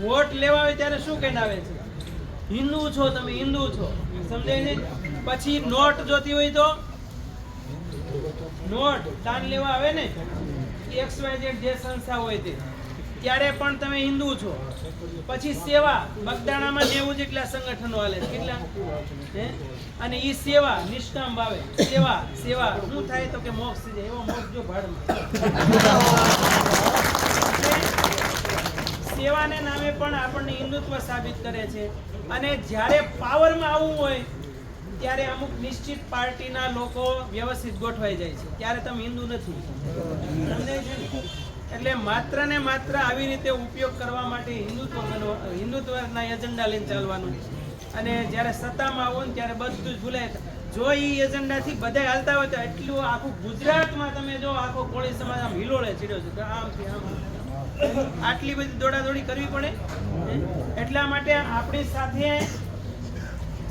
Vote લેવા આવે ત્યારે શું કહીને આવે છે? હિન્દુ છો તમે, હિન્દુ છો. સમજાય ને પછી નોટ જોતી હોય તો? નોટ, દાન લેવા આવે ને? એક્સ વાય ઝેડ જે સંસ્થા હોય તે. ત્યારે પણ તમે હિન્દુ છો. પછી સેવા, બગદાણામાં નેવું જેટલા સંગઠનો હાલે છે. કેટલા? અને ઈ સેવા, નિષ્કામ ભાવે. સેવા સેવા. શું થાય તો કે મોક્ષ જાય એવો મોક્ષ જો ભાડમાં. સેવાને નામે પણ આપણને હિન્દુત્વ સાબિત કરે છે. અને જ્યારે પાવરમાં આવવું હોય, ત્યારે અમુક નિશ્ચિત પાર્ટીના લોકો વ્યવસ્થિત ગોઠવાઈ જાય છે. ત્યારે તમે હિન્દુ નથી. એટલે માત્ર ને માત્ર આવી રીતે ઉપયોગ કરવા માટે હિન્દુત્વ હિન્દુત્વના એજન્ડા લઈને ચાલવાનું. અને જ્યારે સત્તામાં આવો ને ત્યારે બધું જ ભૂલાય. જો એ એજન્ડાથી બધા હાલતા હોય તો એટલું આખું ગુજરાતમાં તમે જો આખો કોળી સમાજ આમ હિલોળે ચીડ્યો છે આમથી આમ. આટલી બધી દોડાદોડી કરવી પડે. એટલા માટે આપણી સાથે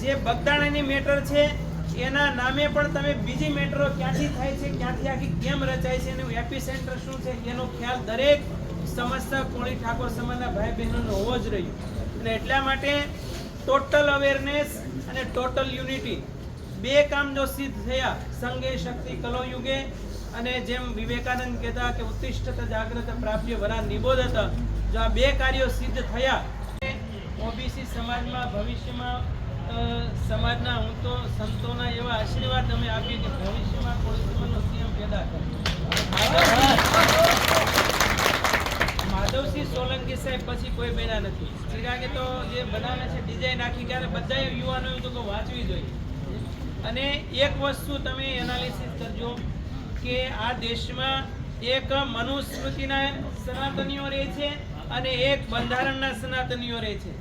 જે બગદાણાની મેટર છે, એના નામે પણ તમે બીજી મેટરો ક્યાંથી થાય છે, ક્યાંથી આખી કેમ રચાય છે, એનું એપી સેન્ટર શું છે, એનો ખ્યાલ દરેક સમજતા કોળી ઠાકોર સમાજના ભાઈ બહેનોનો હોવો જ રહ્યો. અને એટલા માટે ટોટલ અવેરનેસ અને ટોટલ યુનિટી બે કામ જો સિદ્ધ થયા. સંગે શક્તિ કલો યુગે અને જેમ વિવેકાનંદ કહેતા કે ઉત્તિષ્ટ જાગ્રત, પ્રાપ્ય વરા હતા, જો આ બે કાર્યો સિદ્ધ થયા, ઓબીસી સમાજમાં, ભવિષ્યમાં સમાજના હું તો સંતોના એવા આશીર્વાદ અમે આપીએ કે ભવિષ્યમાં કોળી સમાજનો સીએમ પેદા કરે. માધવસિંહ સોલંકી સાહેબ પછી કોઈ બન્યા નથી. ચિરાગે તો જે બનાવે છે ડિઝાઇન આખી ત્યારે બધા યુવાનોએ તો વાંચવી જોઈએ. અને એક વસ્તુ તમે એનાલિસિસ કરજો કે આ દેશમાં એક મનુસ્મૃતિના સનાતનીઓ રહે છે અને એક બંધારણના સનાતનીઓ રહે છે.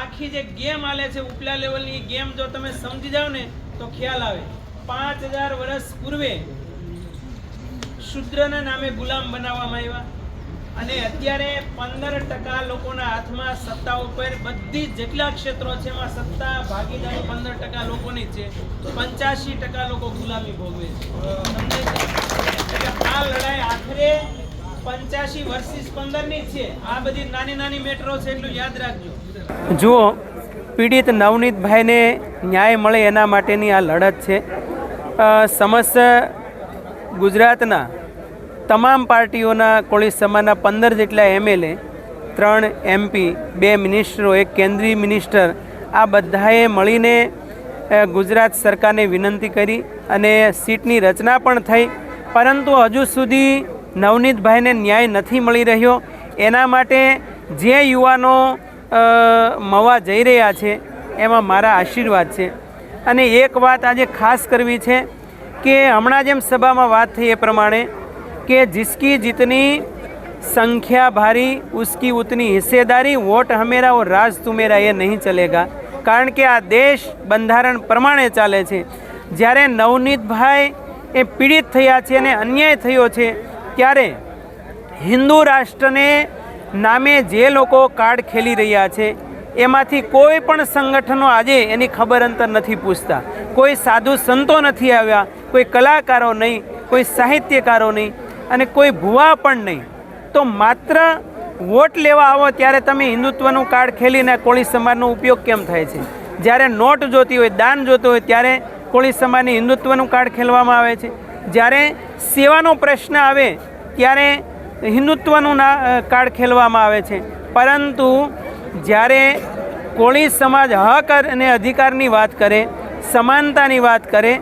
આખી જે ગેમ આલે છે, ઉપલા લેવલની ગેમ જો તમે સમજી જાઓ ને, તો ખ્યાલ આવે. પાંચ હજાર વર્ષ પૂર્વે શુદ્રના નામે ગુલામ બનાવવામાં આવ્યા. અને અત્યારે પંદર ટકા લોકોના હાથમાં સત્તા ઉપર બધી જેટલા ક્ષેત્રો છે એમાં સત્તા ભાગીદારી પંદર ટકા લોકોની છે છે પંચ્યાસી ટકા લોકો ગુલામી ભોગવે છે. આ લડાઈ આખરે પંચ્યાસી વર્ષીસ પંદરની છે. આ બધી નાની નાની મેટ્રો છે એટલું યાદ રાખજો. જુઓ, પીડિત નવનીતભાઈને ન્યાય મળે એના માટેની આ લડત છે. સમસ્ત ગુજરાતના તમામ પાર્ટીઓના કોળી સમાજના પંદર જેટલા એમએલએ, ત્રણ એમપી, બે મિનિસ્ટરો, એક કેન્દ્રીય મિનિસ્ટર, આ બધાએ મળીને ગુજરાત સરકારને વિનંતી કરી અને સીટની રચના પણ થઈ. પરંતુ હજુ સુધી નવનીતભાઈને ન્યાય નથી મળી રહ્યો. એના માટે જે યુવાનો મવા જઈ રહ્યા છે, એમાં મારા આશીર્વાદ છે. અને એક વાત આજે ખાસ કરવી છે કે હમણાં જેમ સભામાં વાત થઈ એ પ્રમાણે કે जिसकी जितनी संख्या भारी उसकी उतनी हिस्सेदारी वोट हमेरा और राज तुम्हेरा ये नहीं चलेगा કારણ કે આ દેશ બંધારણ પ્રમાણે ચાલે છે જ્યારે નવનીતભાઈ એ પીડિત થયા છે અને અન્યાય થયો છે ત્યારે હિન્દુ રાષ્ટ્રને નામે જે લોકો કાર્ડ ખેલી રહ્યા છે એમાંથી કોઈ પણ સંગઠનો આજે એની ખબર અંતર નથી પૂછતા કોઈ સાધુ સંતો નથી આવ્યા કોઈ કલાકારો નહીં કોઈ સાહિત્યકારો નહીં અને કોઈ ભુવા પણ નહીં. તો માત્ર વોટ લેવા આવો ત્યારે તમે હિન્દુત્વનું કાર્ડ ખેલીને કોળી સમાજનો ઉપયોગ કેમ થાય છે? જ્યારે નોટ જોતી હોય, દાન જોતું હોય, ત્યારે કોળી સમાજની હિન્દુત્વનું કાર્ડ ખેલવામાં આવે છે. જ્યારે સેવાનો પ્રશ્ન આવે, ત્યારે હિન્દુત્વનું કાર્ડ ખેલવામાં આવે છે. પરંતુ જ્યારે કોળી સમાજ હક અને અધિકારની વાત કરે, સમાનતાની વાત કરે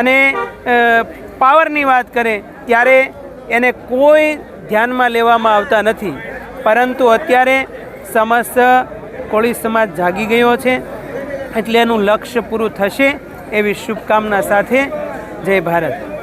અને પાવરની વાત કરે, ત્યારે એને કોઈ ધ્યાનમાં લેવામાં આવતા નથી. પરંતુ અત્યારે સમસ્ત કોળી સમાજ જાગી ગયો છે. એટલે એનું લક્ષ્ય પૂરું થશે એવી શુભકામના સાથે જય ભારત.